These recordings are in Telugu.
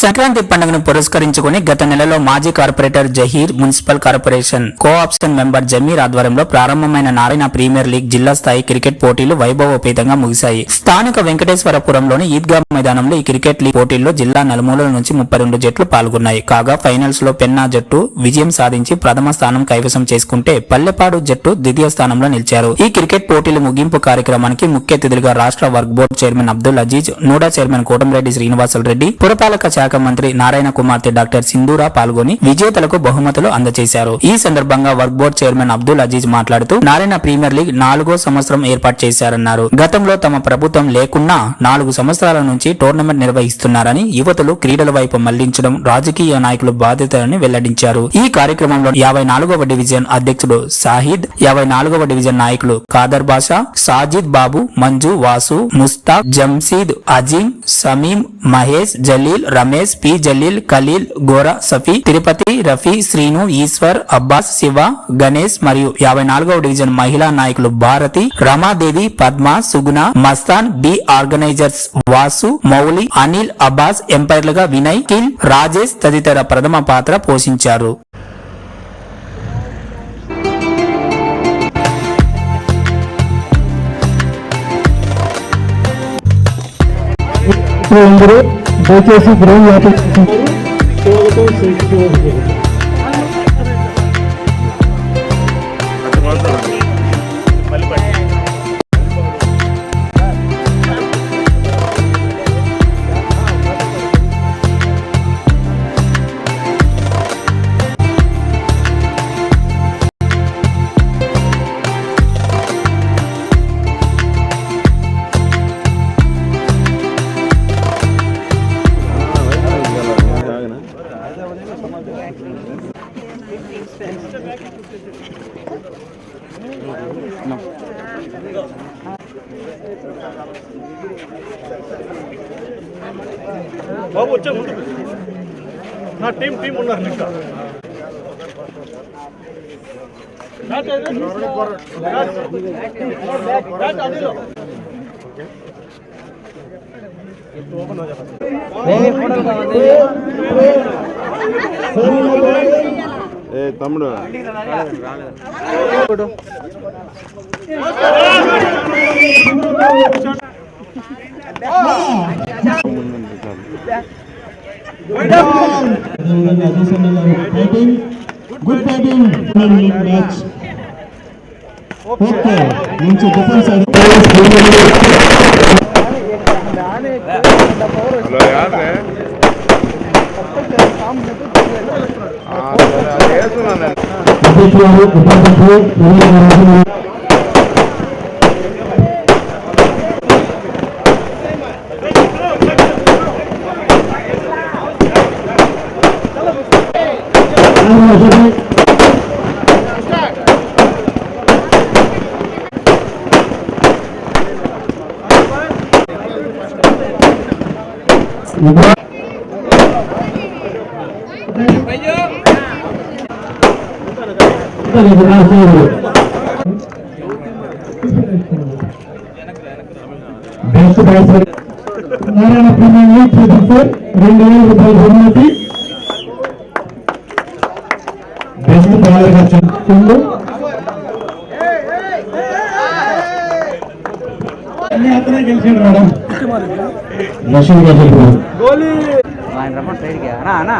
సంక్రాంతి పండుగను పురస్కరించుకుని గత నెలలో మాజీ corporator Zaheer municipal corporation co option member Jameer ఆధ్వర్యంలో ప్రారంభమైన నారాయణ ప్రీమియర్ లీగ్ జిల్లా స్థాయి క్రికెట్ పోటీలు వైభవోపేతంగా ముగిశాయి. స్థానిక వెంకటేశ్వరపురంలోని ఈద్గా మైదానంలో ఈ క్రికెట్ లీగ్ పోటీల్లో జిల్లా నలుమూలల నుంచి ముప్పై రెండు జట్లు పాల్గొన్నాయి. కాగా ఫైనల్స్లో పెన్నా జట్టు విజయం సాధించి ప్రథమ స్థానం కైవసం చేసుకుంటే పల్లెపాడు జట్టు ద్వితీయ స్థానంలో నిలిచారు. ఈ క్రికెట్ పోటీల ముగింపు కార్యక్రమానికి ముఖ్య అతిథులుగా రాష్ట్ర work board chairman Abdul Aziz NUDA chairman Kotamreddy Srinivasulu Reddy పురపాలక శాఖ మంత్రి నారాయణ కుమార్తె డాక్టర్ సింధూరా పాల్గొని విజేతలకు బహుమతులు అందజేశారు. ఈ సందర్భంగా work board chairman Abdul Aziz మాట్లాడుతూ నారాయణ ప్రీమియర్ లీగ్ నాలుగో సంవత్సరం ఏర్పాటు చేశారన్నారు. గతంలో తమ ప్రభుత్వం లేకున్నా నాలుగు సంవత్సరాల నుంచి టోర్నమెంట్ నిర్వహిస్తున్నారని యువతలు క్రీడల వైపు మళ్ళించడం రాజకీయ నాయకులు బాధ్యతలని వెల్లడించారు. ఈ కార్యక్రమంలో యాభై నాలుగవ డివిజన్ అధ్యక్షుడు సాహిద్ యాభై నాలుగవ డివిజన్ నాయకులు ఖాదర్ బాషా సాజిద్ బాబు మంజు వాసు ముస్తాక్ జంసీద్ అజీం సమీం మహేష్ జలీల్ రమేష్ పి. జలీల్ ఖలీల్ గోరా సఫీ తిరుపతి రఫీ శ్రీను ఈశ్వర్ అబ్బాస్ శివ గణేష్ మరియు యాభై నాలుగవ డివిజన్ మహిళా నాయకులు భారతి రమాదేవి పద్మ సుగుణ మస్తాన్ బి. ఆర్గనైజర్స్ వాసు మౌలి అనిల్ అబ్బాస్ ఎంపైర్లుగా వినయ్ కిల్ రాజేష్ తదితర ప్రథమ పాత్ర పోషించారు. ఇప్పుడు అందరూ దయచేసి గ్రౌండ్ లోపలికి బాబు వచ్చే ముందు నా టీం టీం ఉన్నారు ఇంకా బ్యాట్ ఏది? బ్యాట్. బ్యాట్ అదిలో. ఏ తమ్ముడు. గుడ్ ఫైటింగ్ మ్యాచ్ ఓకే మంచి డిఫెన్స్ ವೇದಿಕೆಯಲ್ಲಿ ಉಪಸ್ಥಿತಿ Bây giờ best batsmen Narayana premium league season four రెండు వేల రూపాయల బహుమతి బెస్ట్ బౌలర్ గా చెప్తుంది అన్ని అతనే గెలిచాడు మేడం రషీద్ గారు చెప్పారు ఆయన రమ్మని సైడ్కి అన్నా అన్నా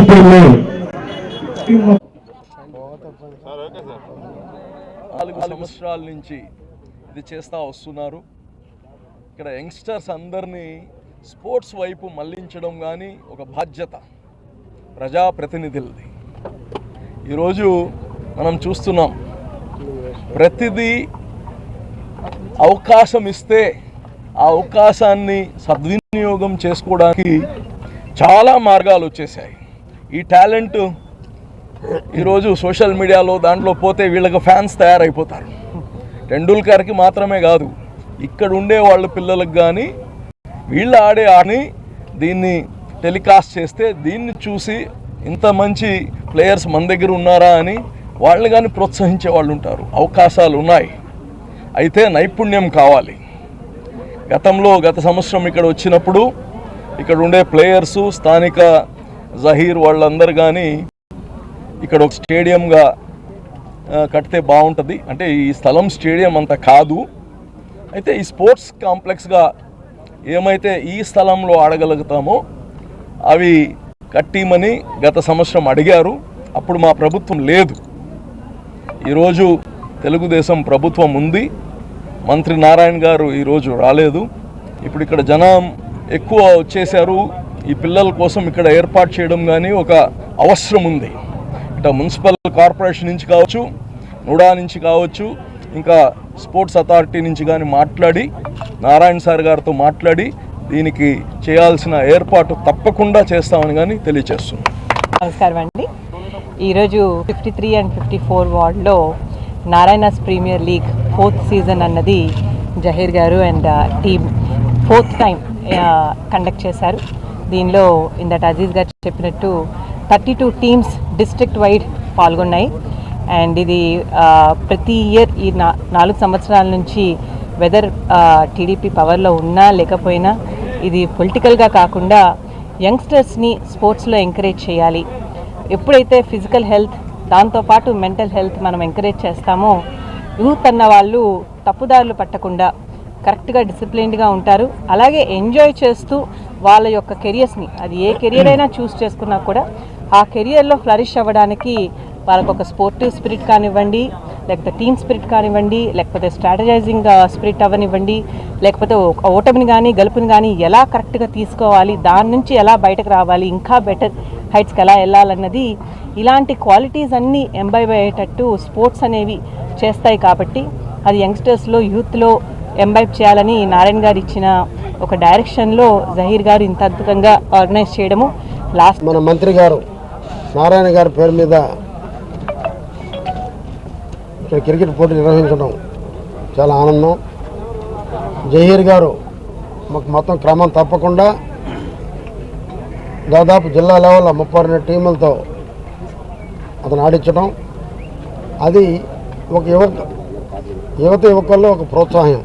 అందరూ నాలుగు సంవత్సరాల నుంచి ఇది చేస్తూ వస్తున్నారు. ఇక్కడ యంగ్స్టర్స్ అందరినీ స్పోర్ట్స్ వైపు మళ్ళించడం కానీ ఒక బాధ్యత ప్రజాప్రతినిధులది. ఈరోజు మనం చూస్తున్నాం ప్రతిదీ అవకాశం ఇస్తే ఆ అవకాశాన్ని సద్వినియోగం చేసుకోవడానికి చాలా మార్గాలు వచ్చేసాయి ఈ టాలెంట్ ఈరోజు సోషల్ మీడియాలో దాంట్లో పోతే వీళ్ళకి ఫ్యాన్స్ తయారైపోతారు. టెండూల్కర్కి మాత్రమే కాదు ఇక్కడ ఉండే వాళ్ళ పిల్లలకు కానీ వీళ్ళు ఆడే ఆని దీన్ని టెలికాస్ట్ చేస్తే దీన్ని చూసి ఇంత మంచి ప్లేయర్స్ మన దగ్గర ఉన్నారా అని వాళ్ళు కానీ ప్రోత్సహించే వాళ్ళు ఉంటారు. అవకాశాలు ఉన్నాయి. అయితే నైపుణ్యం కావాలి. గతంలో గత సంవత్సరం ఇక్కడ వచ్చినప్పుడు ఇక్కడ ఉండే ప్లేయర్సు స్థానిక జహీర్ వాళ్ళందరూ కానీ ఇక్కడ ఒక స్టేడియంగా కడితే బాగుంటుంది. అంటే ఈ స్థలం స్టేడియం అంత కాదు. అయితే ఈ స్పోర్ట్స్ కాంప్లెక్స్గా ఏమైతే ఈ స్థలంలో ఆడగలుగుతామో అవి కట్టిమని గత సంవత్సరం అడిగారు. అప్పుడు మా ప్రభుత్వం లేదు. ఈరోజు తెలుగుదేశం ప్రభుత్వం ఉంది. మంత్రి నారాయణ గారు ఈరోజు రాలేదు. ఇప్పుడు ఇక్కడ జనం ఎక్కువ వచ్చేసారు ఈ పిల్లల కోసం ఇక్కడ ఏర్పాటు చేయడం కానీ ఒక అవసరం ఉంది. ఇట మున్సిపల్ కార్పొరేషన్ నుంచి కావచ్చు నుడా నుంచి కావచ్చు ఇంకా స్పోర్ట్స్ అథారిటీ నుంచి కానీ మాట్లాడి నారాయణ సార్ గారితో మాట్లాడి దీనికి చేయాల్సిన ఏర్పాటు తప్పకుండా చేస్తామని కానీ తెలియచేస్తున్నాం నమస్కారం అండి. ఈరోజు fifty three and fifty four వార్డ్లో Narayana's premier league fourth season అన్నది జహీర్ గారు and team fourth time conduct చేశారు. దీనిలో ఇందట అజీజ్ గారు చెప్పినట్టు thirty two teams district wide పాల్గొన్నాయి. And ఇది ప్రతి ఇయర్ ఈ నా నాలుగు సంవత్సరాల నుంచి వెదర్ టీడీపీ పవర్లో ఉన్నా లేకపోయినా ఇది పొలిటికల్గా కాకుండా యంగ్స్టర్స్ని స్పోర్ట్స్లో ఎంకరేజ్ చేయాలి. ఎప్పుడైతే ఫిజికల్ హెల్త్ దాంతోపాటు మెంటల్ హెల్త్ మనం ఎంకరేజ్ చేస్తామో యూత్ అన్న వాళ్ళు తప్పుదారులు పట్టకుండా కరెక్ట్గా డిసిప్లిన్డ్గా ఉంటారు. అలాగే ఎంజాయ్ చేస్తూ వాళ్ళ యొక్క కెరియర్స్ని అది ఏ కెరియర్ అయినా చూస్ చేసుకున్నా కూడా ఆ కెరియర్లో ఫ్లరిష్ అవ్వడానికి వాళ్ళకు ఒక స్పోర్టివ్ స్పిరిట్ కానివ్వండి లేకపోతే టీమ్ స్పిరిట్ కానివ్వండి లేకపోతే స్ట్రాటజైజింగ్ స్పిరిట్ అవ్వనివ్వండి లేకపోతే ఓటమిని కానీ గెలుపుని కానీ ఎలా కరెక్ట్గా తీసుకోవాలి దాని నుంచి ఎలా బయటకు రావాలి ఇంకా బెటర్ హైట్స్కి ఎలా వెళ్ళాలన్నది ఇలాంటి క్వాలిటీస్ అన్నీ ఎంబైబ్ అయ్యేటట్టు స్పోర్ట్స్ అనేవి చేస్తాయి కాబట్టి అది యంగ్స్టర్స్లో యూత్లో ఎంబైబ్ చేయాలని నారాయణ గారు ఇచ్చిన ఒక డైరెక్షన్లో జహీర్ గారు ఇంత అద్భుతంగా ఆర్గనైజ్ చేయడము లాస్ట్ మన మంత్రి గారు నారాయణ గారి పేరు మీద ఇక్కడ క్రికెట్ పోటీ నిర్వహించడం చాలా ఆనందం. జహీర్ గారు మాకు మొత్తం క్రమం తప్పకుండా దాదాపు జిల్లా లెవెల్లో ముప్పై రెండు టీములతో అతను ఆడించడం. అది ఒక యువత యువత యువకుల్లో ఒక ప్రోత్సాహం.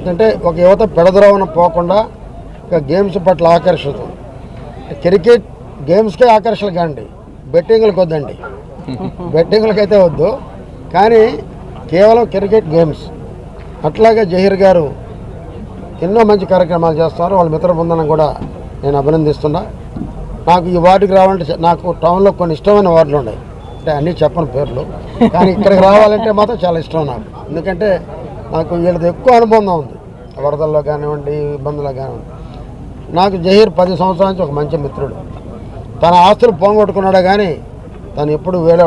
ఎందుకంటే ఒక యువత పెడద్రోవన పోకుండా ఇక గేమ్స్ పట్ల ఆకర్షితం. క్రికెట్ గేమ్స్కే ఆకర్షణ కాండి. బెట్టింగ్లకు వద్దండి. బెట్టింగ్లకైతే వద్దు. కానీ కేవలం క్రికెట్ గేమ్స్. అట్లాగే జహీర్ గారు ఎన్నో మంచి కార్యక్రమాలు చేస్తున్నారు వాళ్ళ మిత్ర బృందనం కూడా నేను అభినందిస్తున్నా. నాకు ఈ వార్డుకి రావాలంటే నాకు టౌన్లో కొన్ని ఇష్టమైన వార్డులు ఉన్నాయి. అంటే అన్నీ చెప్పను పేర్లు. కానీ ఇక్కడికి రావాలంటే మాత్రం చాలా ఇష్టం నాకు. ఎందుకంటే నాకు వీళ్ళది ఎక్కువ అనుబంధం ఉంది. వరదల్లో కానివ్వండి ఇబ్బందుల్లో కానివ్వండి. నాకు జహీర్ పది సంవత్సరాల నుంచి ఒక మంచి మిత్రుడు. తన ఆస్తులు పోగొట్టుకున్నాడే కానీ తను ఎప్పుడు వేరే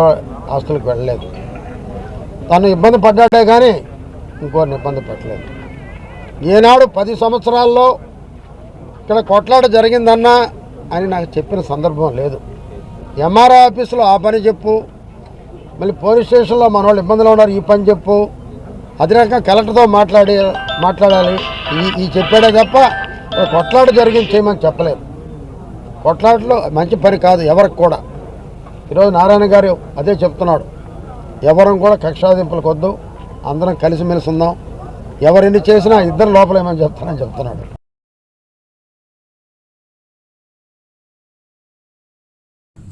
ఆస్తులకు వెళ్ళలేదు. తను ఇబ్బంది పడ్డాడే కానీ ఇంకోరిని ఇబ్బంది పెట్టలేదు. ఏనాడు పది సంవత్సరాల్లో ఇక్కడ కొట్లాట జరిగిందన్నా అని నాకు చెప్పిన సందర్భం లేదు. ఎంఆర్ఐ ఆఫీసులో ఆ పని చెప్పు మళ్ళీ పోలీస్ స్టేషన్లో మన వాళ్ళు ఇబ్బందులు ఉన్నారు ఈ పని చెప్పు అదే రకంగా కలెక్టర్తో మాట్లాడి మాట్లాడాలి. ఈ ఈ చెప్పాడే తప్ప కొట్లాట జరిగింది చేయమని చెప్పలేదు. కొట్లాటలో మంచి పని కాదు ఎవరికి కూడా. ఈరోజు నారాయణ గారు అదే చెప్తున్నాడు. ఎవరం కూడా కక్షాదింపులకు వద్దు అందరం కలిసిమెలిసి ఉందాం. ఎవరిని చేసినా ఇద్దరు లోపలేమని చెప్తానని చెప్తున్నాడు.